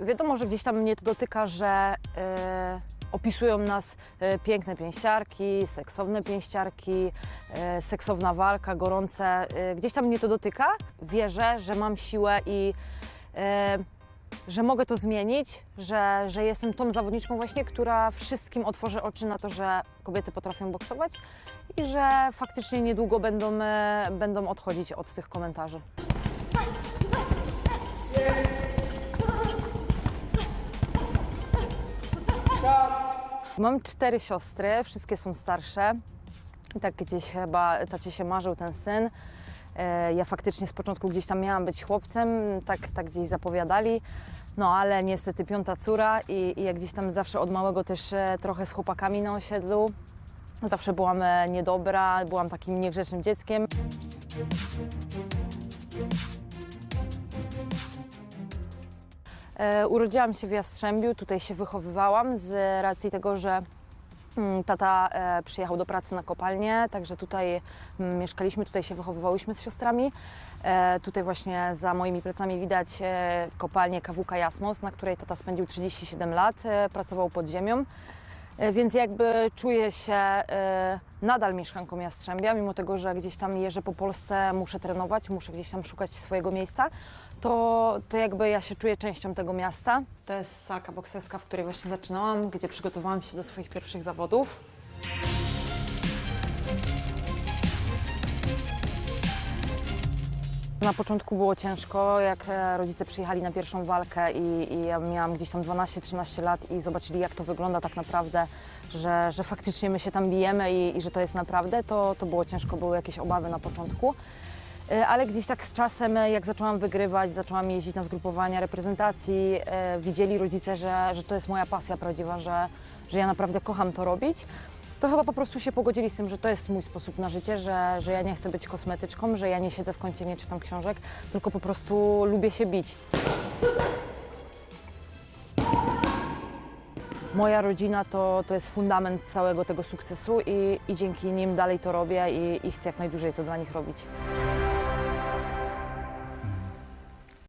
Wiadomo, że gdzieś tam mnie to dotyka, że e, opisują nas e, piękne pięściarki, seksowne pięściarki, e, seksowna walka, gorące. Gdzieś tam mnie to dotyka. Wierzę, że mam siłę i że mogę to zmienić, że, że jestem tą zawodniczką właśnie, która wszystkim otworzy oczy na to, że kobiety potrafią boksować i że faktycznie niedługo będą, będą odchodzić od tych komentarzy. Mam cztery siostry, wszystkie są starsze. Tak gdzieś chyba tacie się marzył ten syn. E, Ja faktycznie z początku gdzieś tam miałam być chłopcem, tak, tak gdzieś zapowiadali. No ale niestety piąta córa i, i jak gdzieś tam zawsze od małego też e, trochę z chłopakami na osiedlu. Zawsze byłam e, niedobra, byłam takim niegrzecznym dzieckiem. Urodziłam się w Jastrzębiu, tutaj się wychowywałam z racji tego, że mm, tata e, przyjechał do pracy na kopalnię, także tutaj mm, mieszkaliśmy, tutaj się wychowywałyśmy z siostrami. E, Tutaj właśnie za moimi plecami widać e, kopalnię KWK Jasmos, na której tata spędził 37 lat, e, pracował pod ziemią. E, Więc jakby czuję się e, nadal mieszkanką Jastrzębia, mimo tego, że gdzieś tam jeżdżę po Polsce, muszę trenować, muszę gdzieś tam szukać swojego miejsca, to, to jakby ja się czuję częścią tego miasta. To jest salka bokserska, w której właśnie zaczynałam, gdzie przygotowałam się do swoich pierwszych zawodów. Na początku było ciężko, jak e, rodzice przyjechali na pierwszą walkę i, i ja miałam gdzieś tam 12-13 lat i zobaczyli jak to wygląda tak naprawdę, że, że faktycznie my się tam bijemy i, i że to jest naprawdę, to, to było ciężko, były jakieś obawy na początku. E, Ale gdzieś tak z czasem, e, jak zaczęłam wygrywać, zaczęłam jeździć na zgrupowania reprezentacji, widzieli rodzice, że, że to jest moja pasja prawdziwa, że, że ja naprawdę kocham to robić, to chyba po prostu się pogodzili z tym, że to jest mój sposób na życie, że, że ja nie chcę być kosmetyczką, że ja nie siedzę w kącie, nie czytam książek, tylko po prostu lubię się bić. Moja rodzina to, to jest fundament całego tego sukcesu i, i dzięki nim dalej to robię i, i chcę jak najdłużej to dla nich robić.